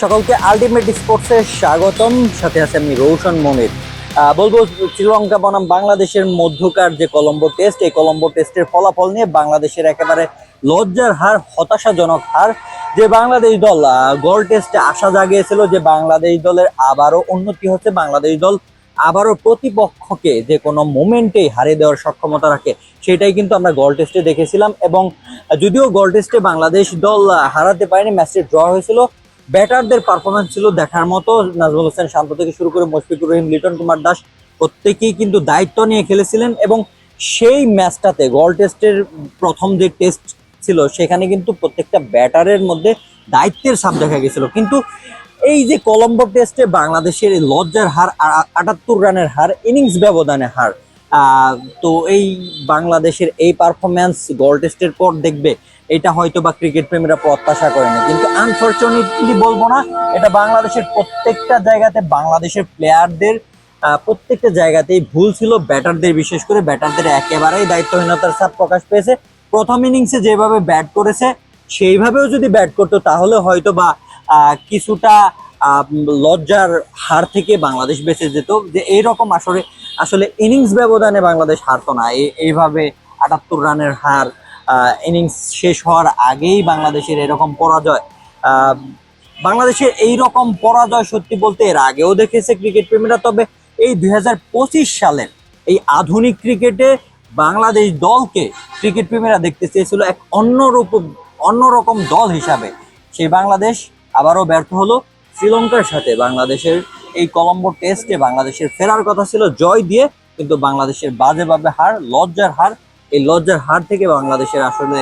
সকলকে আলটিমেট স্পোর্টসে স্বাগতম। সাথে আছে আমি রৌশন মনির। বলব, শ্রীলঙ্কা বনাম বাংলাদেশের মধ্যকার যে কলম্বো টেস্ট এই কলম্বো টেস্টের ফলাফল নিয়ে বাংলাদেশের একেবারে লজ্জার হার, হতাশাজনক হার, যে বাংলাদেশ দল গোল টেস্টে আশা জাগিয়েছিল যে বাংলাদেশ দলের আবারও উন্নতি হচ্ছে, বাংলাদেশ দল আবারও প্রতিপক্ষকে যে কোনো মোমেন্টেই হারিয়ে দেওয়ার সক্ষমতা রাখে, সেটাই কিন্তু আমরা গল টেস্টে দেখেছিলাম এবং যদিও গল টেস্টে বাংলাদেশ দল হারাতে পারেনি ম্যাচটি ড্র হয়েছিল ব্যাটারদের পারফরমেন্স ছিল দেখার মতো। নাজমুল হোসেন শান্ত থেকে শুরু করে মুশফিকুর রহিম, লিটন কুমার দাস প্রত্যেকেই কিন্তু দায়িত্ব নিয়ে খেলেছিলেন এবং সেই ম্যাচটাতে গল টেস্টের প্রথম যে টেস্ট ছিল, সেখানে কিন্তু প্রত্যেকটা ব্যাটারের মধ্যে দায়িত্বের ছাপ দেখা গেছিল। কিন্তু এই যে কলম্বো টেস্টে বাংলাদেশের লজ্জার হার, আটাত্তর রানের হার ইনিংস ব্যবধানে হার তো এই বাংলাদেশের এই পারফরমেন্স গল টেস্টের পর দেখবে এটা হয়তো বা ক্রিকেট প্রেমীরা প্রত্যাশা করেনি কিন্তু আনফর্চুনেটলি বলব না, এটা বাংলাদেশের প্রত্যেকটা জায়গাতে বাংলাদেশের প্লেয়ারদের প্রত্যেকটা জায়গাতেই ভুল ছিল। ব্যাটারদের, বিশেষ করে ব্যাটারদের একেবারেই দায়িত্বহীনতার ছাপ প্রকাশ পেয়েছে। প্রথম ইনিংসে যেভাবে ব্যাট করেছে, সেইভাবেও যদি ব্যাট করতো, তাহলে হয়তো বা কিছুটা লজ্জার হার থেকে বাংলাদেশ বেঁচে যেত। যে এইরকম আসলে আসলে ইনিংস ব্যবধানে বাংলাদেশ হারতো না। এই- এইভাবে আটাত্তর রানের হার ইনিংস শেষ হওয়ার আগেই বাংলাদেশের এরকম পরাজয় বাংলাদেশের এই রকম পরাজয় সত্যি বলতে এর আগেও দেখেছে ক্রিকেট প্রেমীরা, তবে এই দুই সালের এই আধুনিক ক্রিকেটে বাংলাদেশ দলকে ক্রিকেট প্রেমীরা দেখতে চেয়েছিল এক অন্যরূপ, অন্যরকম দল হিসাবে। সেই বাংলাদেশ আবারও ব্যর্থ হলো শ্রীলঙ্কার সাথে। বাংলাদেশের এই কলম্বো টেস্টে বাংলাদেশের ফেরার কথা ছিল, জয় দিয়ে কিন্তু বাংলাদেশের বাজেভাবে হার, লজ্জার হার, এই লজ্জার হার থেকে বাংলাদেশের আসলে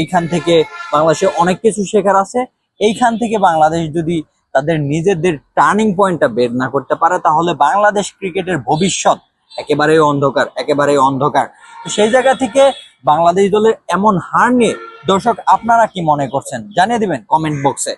এইখান থেকে বাংলাদেশের অনেক কিছু শেখার আছে। এইখান থেকে বাংলাদেশ যদি তাদের নিজেদের টার্নিং পয়েন্টটা বের না করতে পারে, তাহলে বাংলাদেশ ক্রিকেটের ভবিষ্যৎ একেবারেই অন্ধকার একেবারেই অন্ধকার। সেই জায়গা থেকে বাংলাদেশ দলের এমন হার নিয়ে দর্শক, আপনারা কি মনে করছেন? জানিয়ে দিবেন কমেন্ট বক্সে